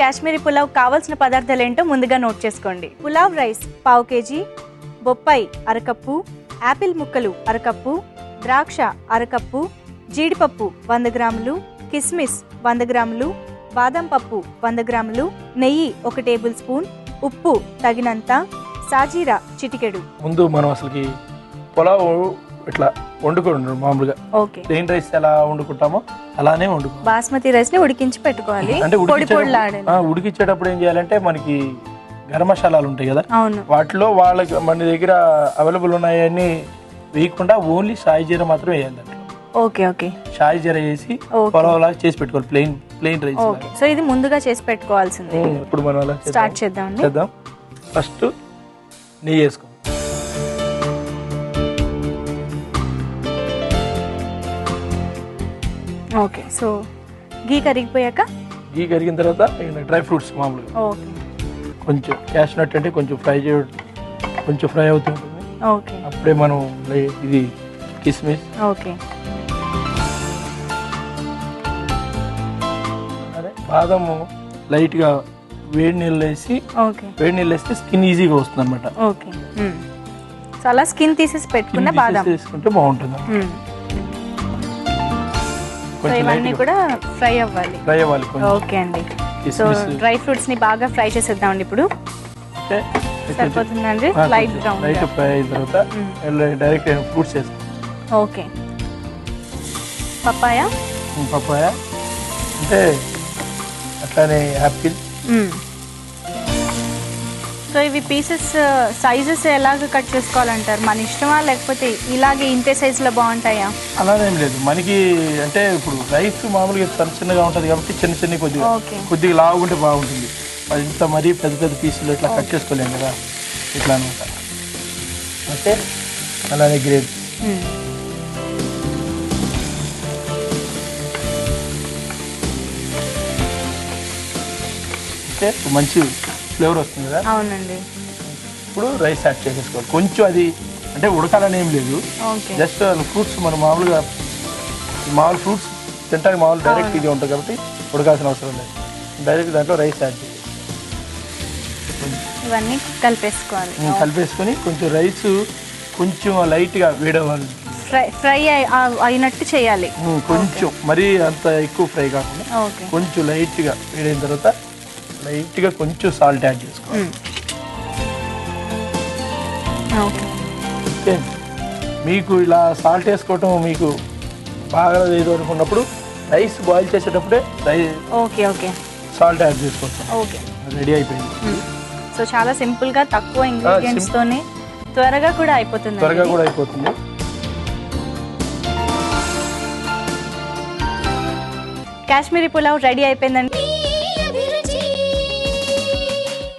కాశ్మీరీ పులావ్ కావలసిన పదార్థాలు ఏంటో ముందుగా నోట్ చేసుకోండి. పులావ్ రైస్ పావు కేజీ బొప్పాయి అరకప్పు యాపిల్ ముక్కలు అరకప్పు ద్రాక్ష అరకప్పు జీడిపప్పు వంద గ్రాములు కిస్మిస్ వంద గ్రాములు బాదం పప్పు వంద గ్రాములు నెయ్యి ఒక టేబుల్ స్పూన్ ఉప్పు తగినంత సాజీరా చిటికెడు. ముందు మనం అసలుకి పులావ్ ఇట్లా వండుకోండి మామూలుగా. ఓకే. ప్లెయిన్ రైస్ ఎలా వండుకుంటామో అలానే వండుకో బాస్మతి రైస్ని ఉడికించి పెట్టుకోవాలి. అంటే పొడి ఉడికించేటప్పుడు ఏం చేయాలంటే మనకి గరం మసాలాలు ఉంటాయి కదా. వాటిలో వాళ్ళకి మన దగ్గర అవైలబుల్ ఉన్నాయని వేయకుండా ఓన్లీ షాయి జీర మాత్రం వేయాలి ఓకే ఓకే. షాయి జీర వేసి ఓకే. పొలావ్ లాగా చేసి పెట్టుకోవాలి. Plain plain rice okay. So ఇది ముందుగా చేసి పెట్టుకోవాల్సింది. ఇప్పుడు మనం అలా చేద్దాం. స్టార్ట్ చేద్దామండి. చేద్దాం. ఫస్ట్ నెయ్యి వేసుకో ఓకే సో గీ కరిగిపోయాక? గీ కరిగిన తర్వాత డ్రై ఫ్రూట్స్ మామూలుగా. ఓకే. కొంచెం క్యాష్ నట్ అంటే కొంచెం ఫ్రై చేయడం కొంచెం ఫ్రై అవుతుంటుంది ఓకే. అప్పుడే మనం ఇది కిస్మిస్. ఓకే. అదే బాదము లైట్గా వేడి నీళ్ళు వేసి ఓకే. వేడి నీళ్ళు వేస్తే స్కిన్ ఈజీగా వస్తుంది అనమాట ఓకే. సో అలా స్కిన్ తీసేసి పెట్టుకున్న బాదం. తీసుకుంటే బాగుంటుంది. సో ఇవన్నీ కూడా ఫ్రై అవ్వాలి. ఫ్రై అవ్వాలి ఓకే అండి. సో డ్రై ఫ్రూట్స్ని బాగా ఫ్రై చేసేద్దామండి ఇప్పుడు. సరిపోతుందండి లైట్ బ్రౌన్ లైట్ ఫ్రై అయిన తర్వాత డైరెక్ట్ ఫ్రూట్స్ వేసుకో. ఓకే. పప్పాయ? పప్పాయ. అంటే అట్లానే యాపిల్. సో ఇవి పీసెస్ సైజెస్ ఎలాగ కట్ చేసుకోవాలంటారు? మన ఇష్టమా లేకపోతే ఇలాగే ఇంతే సైజులో బాగుంటాయా? అలానేం లేదు. మనకి అంటే ఇప్పుడు రైస్ మామూలుగా చిన్న చిన్నగా ఉంటుంది కాబట్టి చిన్న చిన్న కొద్దిగా కొద్దిగా లావుకుంటే బాగుంటుంది. ఇంత మరీ పెద్ద పెద్ద పీసులు ఇట్లా కట్ చేసుకోలేము కదా. ఇట్లా అనమాట. ఓకే? అలానే. ఓకే? మంచి ఫ్లేవర్ వస్తుంది కదా? అవునండి. ఇప్పుడు రైస్ యాడ్ చేసేసుకోవాలి. కొంచెం అది అంటే ఉడకాలని ఏం లేదు. జస్ట్ ఫ్రూట్స్ మనం మామూలుగా మామూలు ఫ్రూట్స్ తింటానికి మామూలు డైరెక్ట్ ఇది ఉంటుంది కాబట్టి ఉడకాల్సిన అవసరం లేదు. డైరెక్ట్ దాంట్లో రైస్ యాడ్ చేయాలి. ఇవన్నీ కలిపేసుకోవాలి. కలిపేసుకొని కొంచెం రైస్ కొంచెం లైట్గా వేడవ్వాలి. ఫ్రై ఫ్రై అయినట్టు చేయాలి. కొంచెం. మరీ అంత ఎక్కువ ఫ్రై కాకుండా కొంచెం లైట్గా వేడైన తర్వాత లైట్గా కొంచెం సాల్ట్ యాడ్ చేసుకోవాలి. ఓకే. మీకు ఇలా సాల్ట్ వేసుకోవటం మీకు బాగా లేదు అనుకున్నప్పుడు రైస్ బాయిల్ చేసేటప్పుడే రై- ఓకే ఓకే. సాల్ట్ యాడ్ చేసుకోవచ్చు. ఓకే. రెడీ అయిపోయింది. సో చాలా సింపుల్గా తక్కువ ఇంగ్రీడియంట్స్ తోనే త్వరగా కూడా అయిపోతుంది త్వరగా కూడా అయిపోతుంది. కాశ్మీరీ పులావ్ రెడీ అయిపోయిందండి.